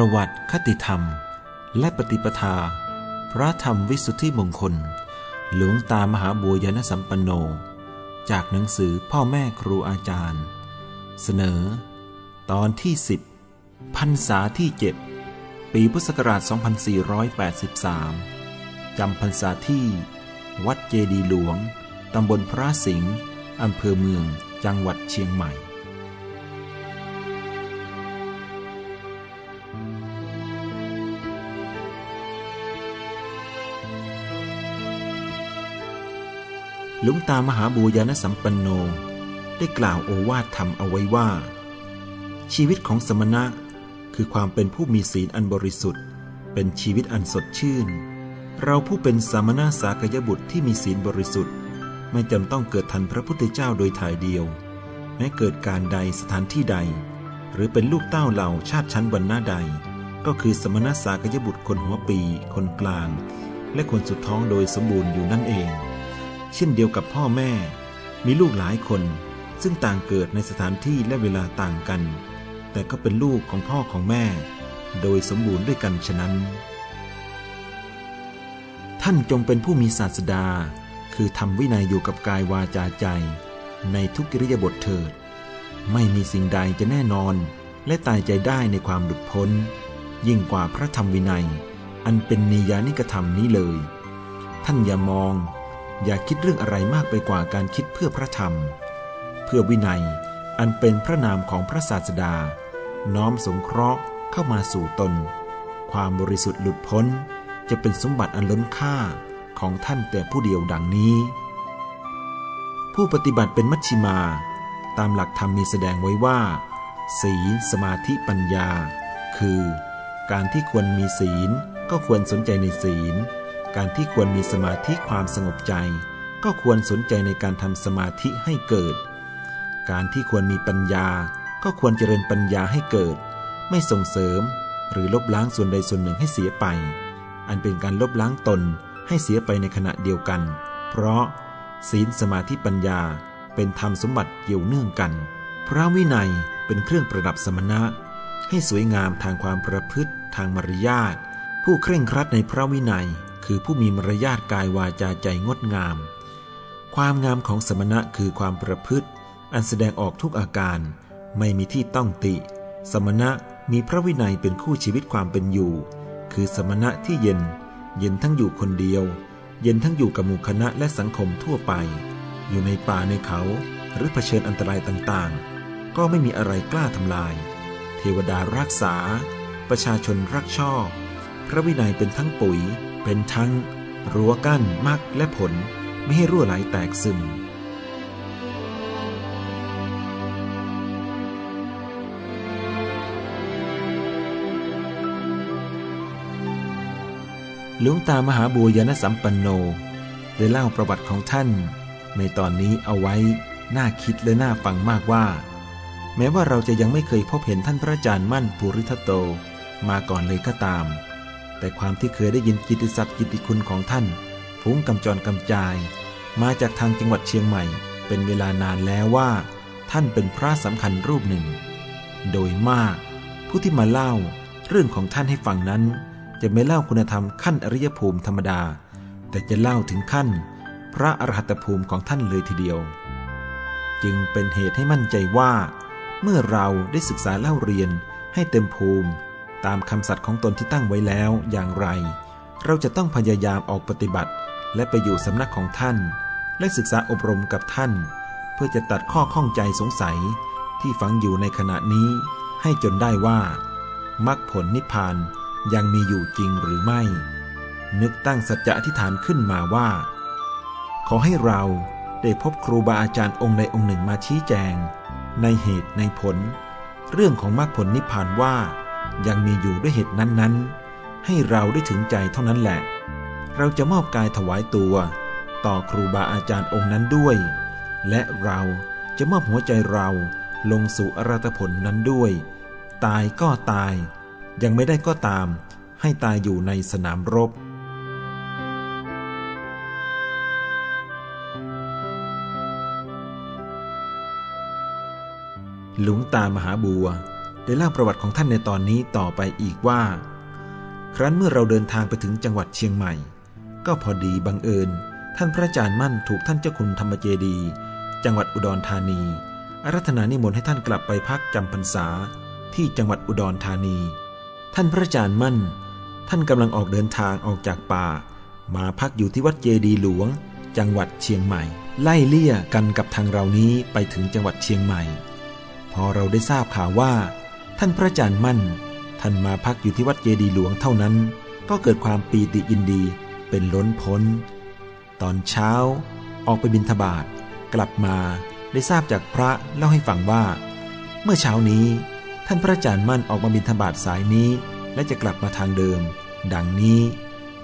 ประวัติคติธรรม และปฏิปทา พระธรรมวิสุทธิมงคล หลวงตามหาบัวยานสัมปันโน จากหนังสือพ่อแม่ครูอาจารย์ เสนอ ตอนที่ 10พรรษาที่ 7 ปีพุทธศักราช 2483 จำพรรษาที่ วัดเจดีหลวง ตำบลพระสิงห์อำเภอเมืองจังหวัดเชียงใหม่ หลวงตามหาบูญาณสัมปันโน ได้กล่าวโอวาทธรรมเอาไว้ว่า ชีวิตของสมณะคือความเป็นผู้มีศีลอันบริสุทธิ์ เป็นชีวิตอันสดชื่น เราผู้เป็นสมณะสากยบุตรที่มีศีลบริสุทธิ์ ไม่จำต้องเกิดทันพระพุทธเจ้าโดยถ่ายเดียว แม้เกิดการใดสถานที่ใด หรือเป็นลูกเต้าเหล่าชาติชั้นวรรณะใด ก็คือสมณะสากยบุตรคนหัวปี คนกลาง และคนสุดท้องโดยสมบูรณ์อยู่นั่นเอง เช่นเดียวกับพ่อแม่ มีลูกหลายคน ซึ่งต่างเกิดในสถานที่และเวลาต่างกัน แต่ก็เป็นลูกของพ่อของแม่ โดยสมบูรณ์ด้วยกันฉะนั้น ท่านจงเป็นผู้มีศาสดา คือทำวินัยอยู่กับกายวาจาใจ ในทุกกิริยาบทเถิด ไม่มีสิ่งใดจะแน่นอน และตายใจได้ในความหลุดพ้น ยิ่งกว่าพระธรรมวินัย อันเป็นนิยานิกธรรมนี้เลย ท่านอย่ามอง อย่าคิดเรื่องอะไรมากไปกว่าการคิดเพื่อพระธรรม เพื่อวินัยอันเป็นพระนามของพระศาสดา น้อมสงเคราะห์เข้ามาสู่ตน ความบริสุทธิ์หลุดพ้น จะเป็นสมบัติอันล้นค่าของท่านแต่ผู้เดียวดังนี้ ผู้ปฏิบัติเป็นมัชชิมา ตามหลักธรรมมีแสดงไว้ว่า ศีลสมาธิปัญญา คือ การที่ควรมีศีลก็ควรสนใจในศีล การที่ควรมีสมาธิความสงบใจ ก็ควรสนใจในการทำสมาธิให้เกิด การที่ควรมีปัญญา ก็ควรเจริญปัญญาให้เกิด ไม่ส่งเสริม หรือลบล้างส่วนใดส่วนหนึ่งให้เสียไป อันเป็นการลบล้างตนให้เสียไปในขณะเดียวกัน เพราะ ศีลสมาธิปัญญาเป็นธรรมสมบัติเกี่ยวเนื่องกัน พระวินัยเป็นเครื่องประดับสมณะ ให้สวยงามทางความประพฤติทางมารยาทผู้เคร่งครัดในพระวินัย คือผู้มีมารยาทกายวาจาใจงดงาม ความงามของสมณะคือความประพฤติ อันแสดงออกทุกอาการ ไม่มีที่ต้องติ สมณะมีพระวินัยเป็นคู่ชีวิตความเป็นอยู่ คือสมณะที่เย็น เย็นทั้งอยู่คนเดียว เย็นทั้งอยู่กับหมู่คณะและสังคมทั่วไป อยู่ในป่าในเขา หรือเผชิญอันตรายต่างๆ ก็ไม่มีอะไรกล้าทำลาย เทวดารักษา ประชาชนรักชอบ พระวินัยเป็นทั้งปุ๋ย เป็นทั้งรั้วกั้นมรรคและผลไม่ให้รั่วไหลแตกซึม หลวงตามหาบัวยานสัมปันโนได้เล่าประวัติของท่าน ในตอนนี้เอาไว้น่าคิดและน่าฟังมากว่า แม้ว่าเราจะยังไม่เคยพบเห็นท่านพระอาจารย์มั่นภูริทัตโต มาก่อนเลยก็ตาม แต่ความที่เคยได้ยินกิตติศัพท์กิตติคุณของท่านฟุ้งกำจรกำจาย มาจากทางจังหวัดเชียงใหม่ เป็นเวลานานแล้วว่า ท่านเป็นพระสำคัญรูปหนึ่ง โดยมาก ผู้ที่มาเล่าเรื่องของท่านให้ฟังนั้น จะไม่เล่าคุณธรรมขั้นอริยภูมิธรรมดา แต่จะเล่าถึงขั้น พระอรหัตภูมิของท่านเลยทีเดียว จึงเป็นเหตุให้มั่นใจว่า เมื่อเราได้ศึกษาเล่าเรียนให้เต็มภูมิ ตามคำสัตย์ของตนที่ตั้งไว้แล้วอย่างไร เราจะต้องพยายามออกปฏิบัติ และไปอยู่สำนักของท่าน และศึกษาอบรมกับท่าน เพื่อจะตัดข้อข้องใจสงสัยที่ฝังอยู่ในขณะนี้ให้จนได้ว่ามรรคผลนิพพานยังมีอยู่จริงหรือไม่ นึกตั้งสัจจะอธิษฐานขึ้นมาว่า ขอให้เราได้พบครูบาอาจารย์องค์ใดองค์หนึ่งมาชี้แจง ในเหตุในผล เรื่องของมรรคผลนิพพานว่า ยังมีอยู่ด้วยเหตุนั้นๆ ให้เราได้ถึงใจเท่านั้นแหละ เราจะมอบกายถวายตัว ต่อครูบาอาจารย์องค์นั้นด้วย และเราจะมอบหัวใจเราลงสู่อรัตผลนั้นด้วย ตายก็ตาย ยังไม่ได้ก็ตาม ให้ตายอยู่ในสนามรบหลวงตามหาบัว ได้เล่าประวัติของท่านในตอนนี้ต่อไปอีกว่า ครั้นเมื่อเราเดินทางไปถึงจังหวัดเชียงใหม่ ก็พอดีบังเอิญ ท่านพระอาจารย์มั่นถูกท่านเจ้าคุณธรรมเจดี จังหวัดอุดรธานีอารัธนานิมนต์ให้ท่านกลับไปพักจำพรรษาที่จังหวัดอุดรธานี ท่านพระอาจารย์มั่น ท่านกำลังออกเดินทางออกจากป่า มาพักอยู่ที่วัดเจดีหลวง จังหวัดเชียงใหม่ ไล่เลี่ยกันกับทางเรานี้ไปถึงจังหวัดเชียงใหม่ พอเราได้ทราบข่าวว่า ท่านพระอาจารย์มั่น ท่านมาพักอยู่ที่วัดเจดีหลวงเท่านั้น ก็เกิดความปีติยินดีเป็นล้นพ้น ตอนเช้า ออกไปบิณฑบาตกลับมาได้ทราบจากพระเล่าให้ฟังว่า เมื่อเช้านี้ ท่านพระอาจารย์มั่นออกมาบิณฑบาตสายนี้ และจะกลับมาทางเดิม ดังนี้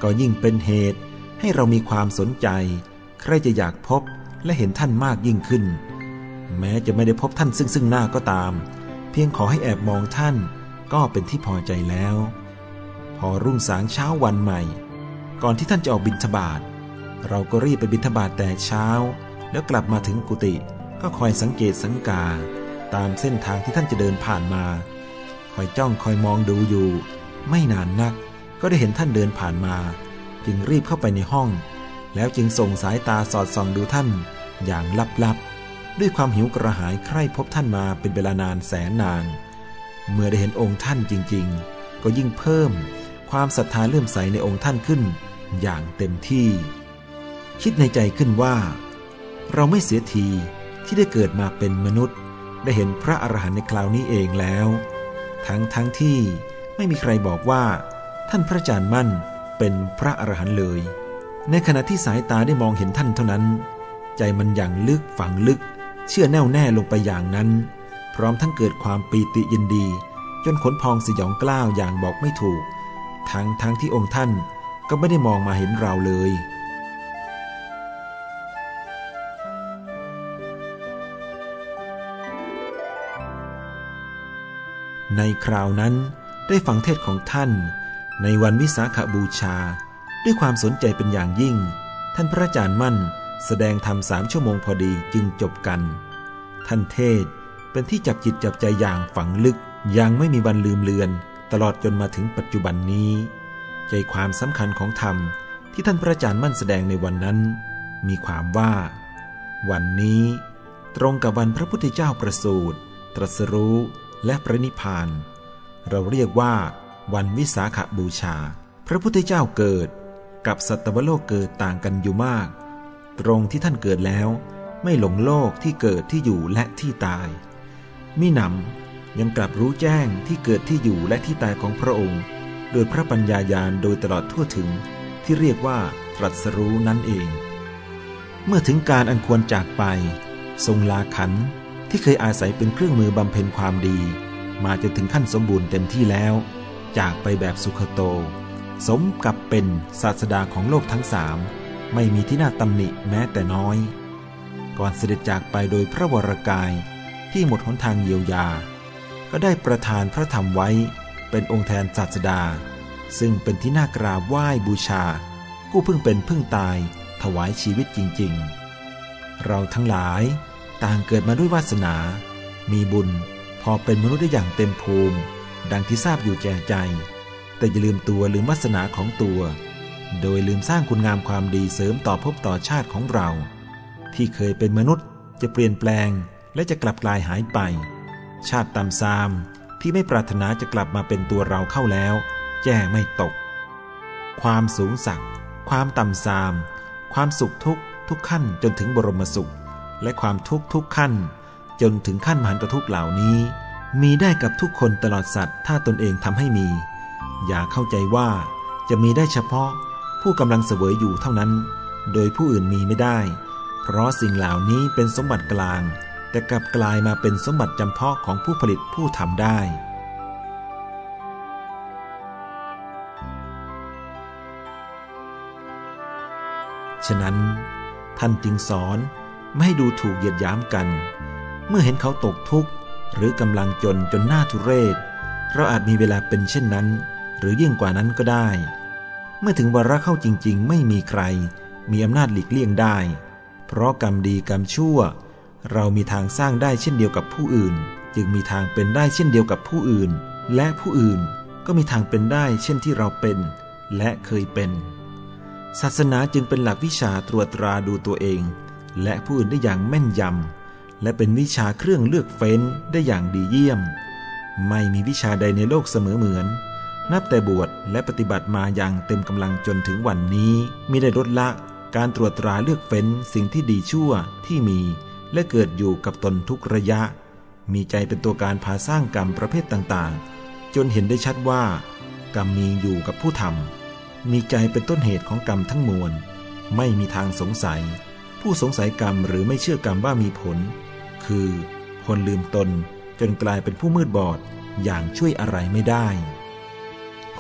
ก็ยิ่งเป็นเหตุให้เรามีความสนใจ ใครจะอยากพบและเห็นท่านมากยิ่งขึ้น แม้จะไม่ได้พบท่านซึ่งซึ่งหน้าก็ตาม เพียงขอให้แอบมองท่านก็เป็นที่พอใจแล้ว พอรุ่งสางเช้าวันใหม่ ก่อนที่ท่านจะออกบิณฑบาตเราก็รีบไปบิณฑบาตแต่เช้า แล้วกลับมาถึงกุฏิก็คอยสังเกตสังกา ตามเส้นทางที่ท่านจะเดินผ่านมา คอยจ้องคอยมองดูอยู่ ไม่นานนักก็ได้เห็นท่านเดินผ่านมา จึงรีบเข้าไปในห้อง แล้วจึงส่งสายตาสอดส่องดูท่านอย่างลับๆ ด้วยความหิวกระหายใคร่พบท่านมาเป็นเวลานานแสนนาน เมื่อได้เห็นองค์ท่านจริง ๆ ก็ยิ่งเพิ่มความศรัทธาเลื่อมใสในองค์ท่านขึ้นอย่างเต็มที่ คิดในใจขึ้นว่า เราไม่เสียทีที่ได้เกิดมาเป็นมนุษย์ ได้เห็นพระอรหันต์ในคราวนี้เองแล้ว ทั้งทั้งที่ไม่มีใครบอกว่า ท่านพระอาจารย์มั่นเป็นพระอรหันต์เลย ในขณะที่สายตาได้มองเห็นท่านเท่านั้น ใจมันอย่างลึกฝังลึก เชื่อแน่วแน่ลงไปอย่างนั้น พร้อมทั้งเกิดความปีติยินดี จนขนพองสยองกล้าวอย่างบอกไม่ถูก ทั้งทั้งที่องค์ท่านก็ไม่ได้มองมาเห็นเราเลย ในคราวนั้นได้ฟังเทศของท่าน ในวันวิสาขบูชา ด้วยความสนใจเป็นอย่างยิ่ง ท่านพระอาจารย์มั่น แสดงธรรมสามชั่วโมงพอดีจึงจบกัน ท่านเทศเป็นที่จับจิตจับใจอย่างฝังลึกยังไม่มีวันลืมเลือน ตลอดจนมาถึงปัจจุบันนี้ ใจความสำคัญของธรรมที่ท่านพระอาจารย์มั่นแสดงในวันนั้น มีความว่า วันนี้ ตรงกับวันพระพุทธเจ้าประสูติตรัสรู้และพระนิพพาน เราเรียกว่า วันวิสาขบูชา พระพุทธเจ้าเกิด กับสัตวโลกเกิดต่างกันอยู่มาก ตรงที่ท่านเกิดแล้ว ไม่หลงโลกที่เกิดที่อยู่และที่ตาย มิหนำยังกลับรู้แจ้งที่เกิดที่อยู่และที่ตายของพระองค์ โดยพระปัญญายาณโดยตลอดทั่วถึง ที่เรียกว่าตรัสรู้นั่นเอง เมื่อถึงการอันควรจากไป ทรงลาขันที่เคยอาศัยเป็นเครื่องมือบำเพ็ญความดี มาจนถึงขั้นสมบูรณ์เต็มที่แล้ว จากไปแบบสุขโต สมกับเป็นศาสดาของโลกทั้งสาม ไม่มีที่น่าตำหนิแม้แต่น้อย ก่อนเสด็จจากไปโดยพระวรกายที่หมดหนทางเยียวยา ก็ได้ประทานพระธรรมไว้เป็นองค์แทนศาสดา ซึ่งเป็นที่น่ากราบไหว้บูชา ผู้เพิ่งเป็นเพิ่งตายถวายชีวิตจริง ๆ เราทั้งหลายต่างเกิดมาด้วยวาสนา มีบุญพอเป็นมนุษย์ได้อย่างเต็มภูมิ ดังที่ทราบอยู่แก่ใจ แต่อย่าลืมตัวลืมวาสนาของตัว โดยลืมสร้างคุณงามความดีเสริมต่อภพต่อชาติของเรา ที่เคยเป็นมนุษย์จะเปลี่ยนแปลงและจะกลับกลายหายไป ชาติตามซามที่ไม่ปรารถนาจะกลับมาเป็นตัวเราเข้าแล้วแจ้ไม่ตก ความสูงสักความต่ำซาม ความสุขทุกทุกขั้นจนถึงบรมสุข และความทุกทุกขั้น จนถึงขั้นมหันตทุกเหล่านี้ มีได้กับทุกคนตลอดสัตว์ ถ้าตนเองทำให้มี อย่าเข้าใจว่าจะมีได้เฉพาะ ผู้กำลังเสวยอยู่เท่านั้น โดยผู้อื่นมีไม่ได้ เพราะสิ่งเหล่านี้เป็นสมบัติกลาง แต่กลับกลายมาเป็นสมบัติจำเพาะของผู้ผลิตผู้ทำได้ฉะนั้นท่านจึงสอนไม่ให้ดูถูกเหยียดย้ำกัน เมื่อเห็นเขาตกทุกข์ หรือกำลังจนจนหน้าทุเรศ เราอาจมีเวลาเป็นเช่นนั้น หรือยิ่งกว่านั้นก็ได้ เมื่อถึงวาระเข้าจริงๆ ไม่มีใคร มีอำนาจหลีกเลี่ยงได้ เพราะกรรมดีกรรมชั่ว เรามีทางสร้างได้เช่นเดียวกับผู้อื่น จึงมีทางเป็นได้เช่นเดียวกับผู้อื่น และผู้อื่นก็มีทางเป็นได้เช่นที่เราเป็น และเคยเป็น ศาสนาจึงเป็นหลักวิชาตรวจตราดูตัวเอง และผู้อื่นได้อย่างแม่นยำและเป็นวิชาเครื่องเลือกเฟ้นได้อย่างดีเยี่ยม ไม่มีวิชาใดในโลกเสมอเหมือน นับแต่บวชและปฏิบัติมาอย่างเต็มกำลังจนถึงวันนี้มิได้ลดละการตรวจตราเลือกเฟ้นสิ่งที่ดีชั่วที่มี และเกิดอยู่กับตนทุกระยะ มีใจเป็นตัวการพาสร้างกรรมประเภทต่างๆ จนเห็นได้ชัดว่า กรรมมีอยู่กับผู้ทำมีใจเป็นต้นเหตุของกรรมทั้งมวล ไม่มีทางสงสัย ผู้สงสัยกรรมหรือไม่เชื่อกรรมว่ามีผล คือคนลืมตนจนกลายเป็นผู้มืดบอดอย่างช่วยอะไรไม่ได้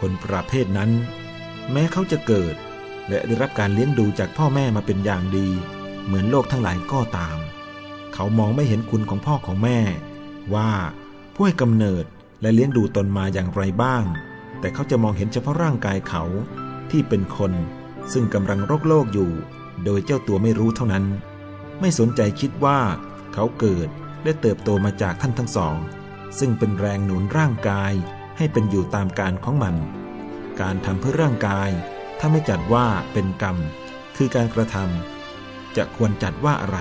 คนประเภทนั้น แม้เขาจะเกิด และได้รับการเลี้ยงดูจากพ่อแม่มาเป็นอย่างดี เหมือนโลกทั้งหลายก็ตาม เขามองไม่เห็นคุณของพ่อของแม่ ว่าผู้ให้กำเนิดและเลี้ยงดูตนมาอย่างไรบ้าง แต่เขาจะมองเห็นเฉพาะร่างกายเขาที่เป็นคน ซึ่งกำลังโรคโลกอยู่ โดยเจ้าตัวไม่รู้เท่านั้น ไม่สนใจคิดว่า เขาเกิดและเติบโตมาจากท่านทั้งสอง ซึ่งเป็นแรงหนุนร่างกาย ให้เป็นอยู่ตามการของมัน การทำเพื่อร่างกาย ถ้าไม่จัดว่าเป็นกรรม คือการกระทำจะควรจัดว่าอะไร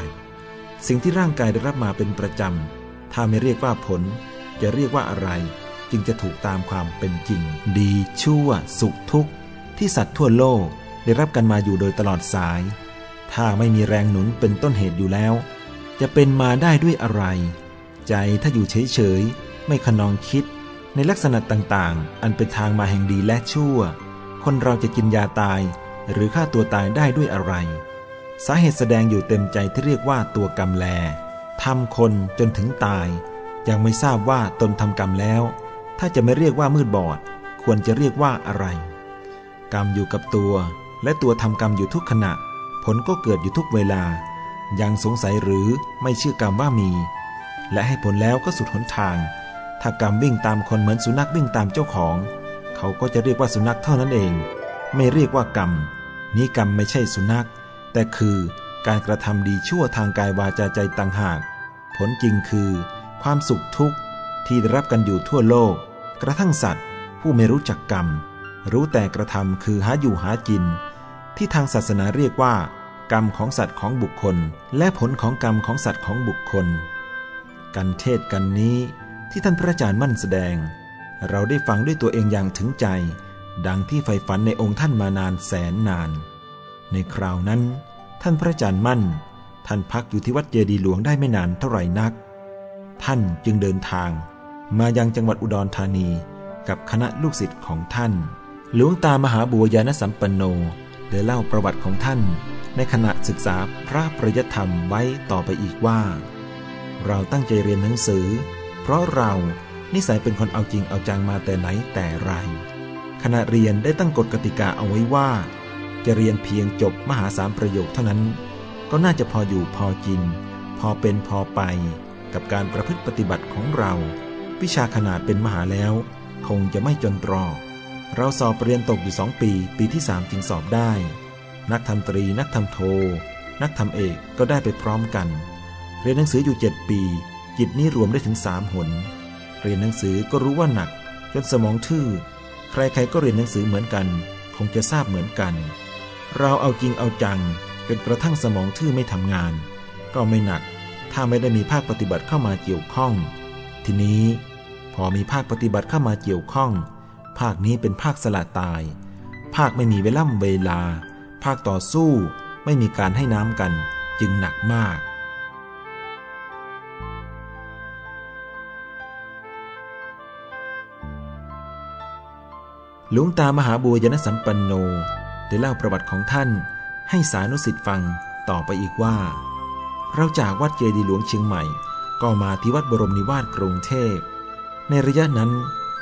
สิ่งที่ร่างกายได้รับมาเป็นประจำ ถ้าไม่เรียกว่าผล จะเรียกว่าอะไร จึงจะถูกตามความเป็นจริง ดีชั่ว สุขทุกข์ ที่สัตว์ทั่วโลกได้รับกันมาอยู่โดยตลอดสาย ถ้าไม่มีแรงหนุนเป็นต้นเหตุอยู่แล้ว จะเป็นมาได้ด้วยอะไร ใจถ้าอยู่เฉยๆไม่ขนองคิด ในลักษณะต่างๆ อันเป็นทางมาแห่งดีและชั่ว คนเราจะกินยาตาย หรือฆ่าตัวตายได้ด้วยอะไร สาเหตุแสดงอยู่เต็มใจที่เรียกว่าตัวกรรมแลทำคนจนถึงตาย ยังไม่ทราบว่าตนทำกรรมแล้ว ถ้าจะไม่เรียกว่ามืดบอด ควรจะเรียกว่าอะไร กรรมอยู่กับตัว และตัวทำกรรมอยู่ทุกขณะ ผลก็เกิดอยู่ทุกเวลา ยังสงสัยหรือไม่เชื่อกรรมว่ามี และให้ผลแล้วก็สุดหนทาง ถ้ากรรมวิ่งตามคนเหมือนสุนัขวิ่งตามเจ้าของ เขาก็จะเรียกว่าสุนัขเท่านั้นเอง ไม่เรียกว่ากรรม นี้กรรมไม่ใช่สุนัข แต่คือการกระทำดีชั่วทางกายวาจาใจต่างหาก ผลจริงคือ ความสุขทุกข์ที่ได้รับกันอยู่ทั่วโลก กระทั่งสัตว์ ผู้ไม่รู้จักกรรม รู้แต่กระทำคือหาอยู่หากิน ที่ทางศาสนาเรียกว่า กรรมของสัตว์ของบุคคล และผลของกรรมของสัตว์ของบุคคล กันเทศกันนี้ ที่ท่านพระอาจารย์มั่นแสดง เราได้ฟังด้วยตัวเองอย่างถึงใจ ดังที่ใฝ่ฝันในองค์ท่านมานานแสนนาน ในคราวนั้น ท่านพระอาจารย์มั่น ท่านพักอยู่ที่วัดเจดีหลวงได้ไม่นานเท่าไหร่นัก ท่านจึงเดินทาง มายังจังหวัดอุดรธานีกับคณะลูกศิษย์ของท่าน หลวงตามหาบัวยานสัมปันโนได้เล่าประวัติของท่าน ในขณะศึกษาพระประยธรรมไว้ต่อไปอีกว่า เราตั้งใจเรียนหนังสือ เพราะเรานิสัยเป็นคนเอาจริงเอาจังมาแต่ไหนแต่ไร ขณะเรียนได้ตั้งกฎกติกาเอาไว้ว่า จะเรียนเพียงจบมหาสามประโยคเท่านั้น ก็น่าจะพออยู่พอกิน พอเป็นพอไป กับการประพฤติปฏิบัติของเรา วิชาขนาดเป็นมหาแล้ว คงจะไม่จนตรอก เราสอบเรียนตกอยู่สองปี ปีที่สามจึงสอบได้ นักทำตรีนักทำโท นักทำเอกก็ได้ไปพร้อมกัน เรียนหนังสืออยู่เจ็ดปี จิตนี้รวมได้ถึงสามหน เรียนหนังสือก็รู้ว่าหนัก จนสมองทื่อ ใครๆก็เรียนหนังสือเหมือนกัน คงจะทราบเหมือนกัน เราเอาจริงเอาจัง จนกระทั่งสมองทื่อไม่ทำงาน ก็ไม่หนัก ถ้าไม่ได้มีภาคปฏิบัติเข้ามาเกี่ยวข้อง ทีนี้ พอมีภาคปฏิบัติเข้ามาเกี่ยวข้อง ภาคนี้เป็นภาคสละตาย ภาคไม่มีเวล่ำเวลา ภาคต่อสู้ ไม่มีการให้น้ำกัน จึงหนักมาก หลวงตามหาบัวยนสัมปันโนได้เล่าประวัติของท่านให้สานุสิทธิ์ฟังต่อไปอีกว่า เราจากวัดเจดีหลวงเชียงใหม่ ก็มาที่วัดบรมนิวาสกรุงเทพ ในระยะนั้น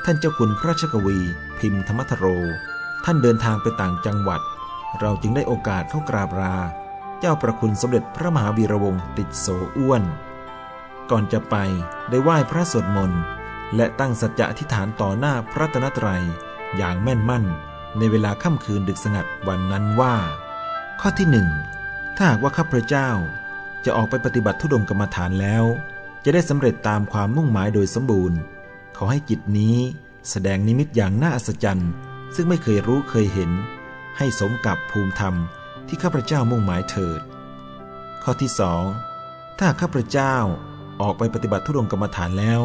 ท่านเจ้าคุณพระราชกวี พิมพ์ธรรมทโร ท่านเดินทางไปต่างจังหวัด เราจึงได้โอกาสเข้ากราบรา เจ้าประคุณสมเด็จพระมหาวีระวงศ์ติดโสอ้วน ก่อนจะไปได้ไหว้พระสวดมนต์และตั้งสัจจะอธิษฐานต่อหน้าพระตนตรัย อย่างแม่นมั่นในเวลาค่ำคืนดึกสงัดวันนั้นว่า ข้อที่หนึ่งถ้าหากว่าข้าพระเจ้าจะออกไปปฏิบัติทุดงกรรมฐานแล้วจจะได้สำเร็จตามความมุ่งหมายโดยสมบูรณ์ ขอให้จิตนี้แสดงนิมิตอย่างน่าอัศจรรย์ ซึ่งไม่เคยรู้เคยเห็น ให้สมกับภูมิธรรมที่ข้าพเจ้ามุ่งหมายเถิด ข้อที่สองถ้าข้าพเจ้าออกไปปฏิบัติทุดงกรรมฐานแล้ว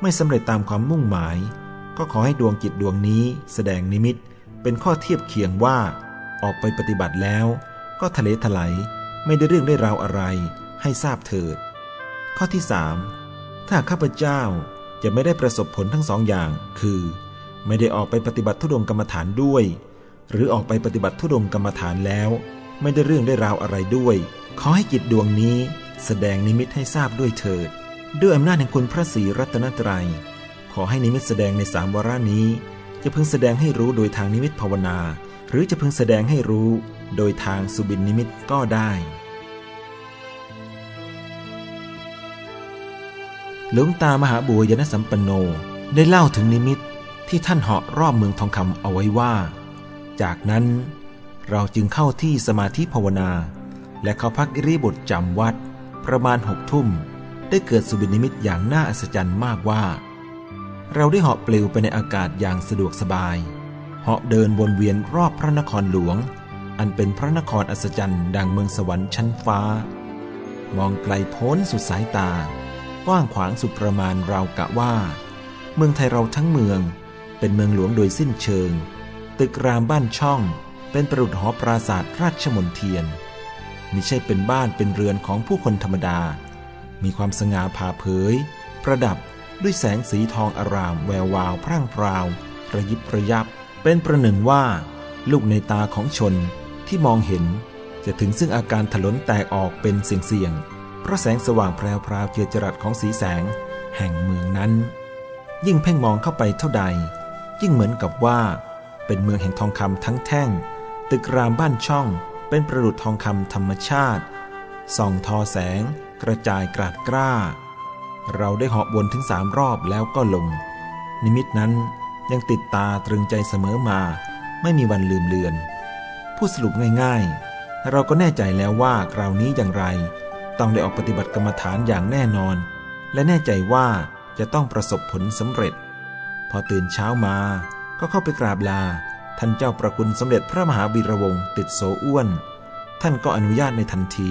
ไม่สำเร็จตามความมุ่งหมาย ก็ขอให้ดวงจิตดวงนี้แสดงนิมิต เป็นข้อเทียบเคียงว่า ออกไปปฏิบัติแล้ว ก็ทะเลถลายไม่ได้เรื่องได้ราวอะไรให้ทราบเถิด ข้อที่สามถ้าข้าพเจ้าจะไม่ได้ประสบผลทั้งสองอย่าง คือ ไม่ได้ออกไปปฏิบัติทุดงกรรมฐานด้วย หรือออกไปปฏิบัติทุดงกรรมฐานแล้ว ไม่ได้เรื่องได้ราวอะไรด้วย ขอให้จิตดวงนี้แสดงนิมิตให้ทราบด้วยเถิด ด้วยอำนาจแห่งคุณพระศรีรัตนตรยัย ขอให้นิมิตแสดงในสามวาระนี้ จะพึงแสดงให้รู้โดยทางนิมิตภาวนา หรือจะพึงแสดงให้รู้โดยทางสุบินนิมิตก็ได้หลวงตามหาบัวยนสัมปันโนได้เล่าถึงนิมิตที่ท่านเหาะรอบเมืองทองคำเอาไว้ว่า จากนั้นเราจึงเข้าที่สมาธิภาวนา และเขาพักอิริบทจำวัด ประมาณหกทุ่ม ได้เกิดสุบินิมิตอย่างน่าอัศจรรย์มากว่า เราได้เหาะปลิวไปในอากาศอย่างสะดวกสบาย เหาะเดินวนเวียนรอบพระนครหลวง อันเป็นพระนครอัศจรรย์ดังเมืองสวรรค์ชั้นฟ้า มองไกลโพ้นสุดสายตา กว้างขวางสุดประมาณราวกะว่า เมืองไทยเราทั้งเมือง เป็นเมืองหลวงโดยสิ้นเชิง ตึกรามบ้านช่อง เป็นประดุจหอปราศาสตร์ราชมนเทียนมิใช่เป็นบ้านเป็นเรือนของผู้คนธรรมดา มีความสง่าผ่าเผย ประดับ ด้วยแสงสีทองอารามแวววาวพร่างพราวระยิบระยับ เป็นประหนึ่งว่า ลูกในตาของชนที่มองเห็น จะถึงซึ่งอาการถลนแตกออกเป็นเสียงเพราะแสงสว่างแพรวพราวเกียจรัสของสีแสง แห่งเมืองนั้น ยิ่งเพ่งมองเข้าไปเท่าใด ยิ่งเหมือนกับว่า เป็นเมืองแห่งทองคำทั้งแท่ง ตึกรามบ้านช่อง เป็นประดุจทองคำธรรมชาติส่องทอแสง กระจายกราดกล้า เราได้เหาะวนถึงสามรอบแล้วก็ลง นิมิตนั้นยังติดตาตรึงใจเสมอมา ไม่มีวันลืมเลือน ผู้สรุปง่ายๆ เราก็แน่ใจแล้วว่าคราวนี้อย่างไร ต้องได้ออกปฏิบัติกรรมฐานอย่างแน่นอน และแน่ใจว่าจะต้องประสบผลสำเร็จ พอตื่นเช้ามาก็เข้าไปกราบลา ท่านเจ้าประคุณสมเด็จพระมหาวีระวงศ์ติดโสอ้วน ท่านก็อนุญาตในทันที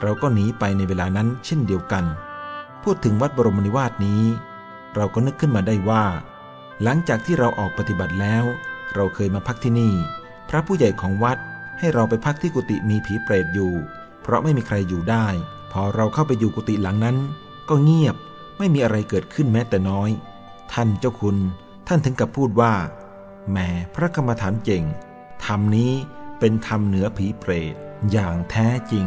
เราก็หนีไปในเวลานั้นเช่นเดียวกัน พูดถึงวัดบรมนิวาสนี้ เราก็นึกขึ้นมาได้ว่า หลังจากที่เราออกปฏิบัติแล้ว เราเคยมาพักที่นี่ พระผู้ใหญ่ของวัดให้เราไปพักที่กุฏิมีผีเปรตอยู่ เพราะไม่มีใครอยู่ได้ พอเราเข้าไปอยู่กุฏิหลังนั้น ก็เงียบไม่มีอะไรเกิดขึ้นแม้แต่น้อย ท่านเจ้าคุณ ท่านถึงกับพูดว่าแหมพระกรรมฐานเจ๋งธรรมนี้เป็นธรรมเหนือผีเปรตอย่างแท้จริง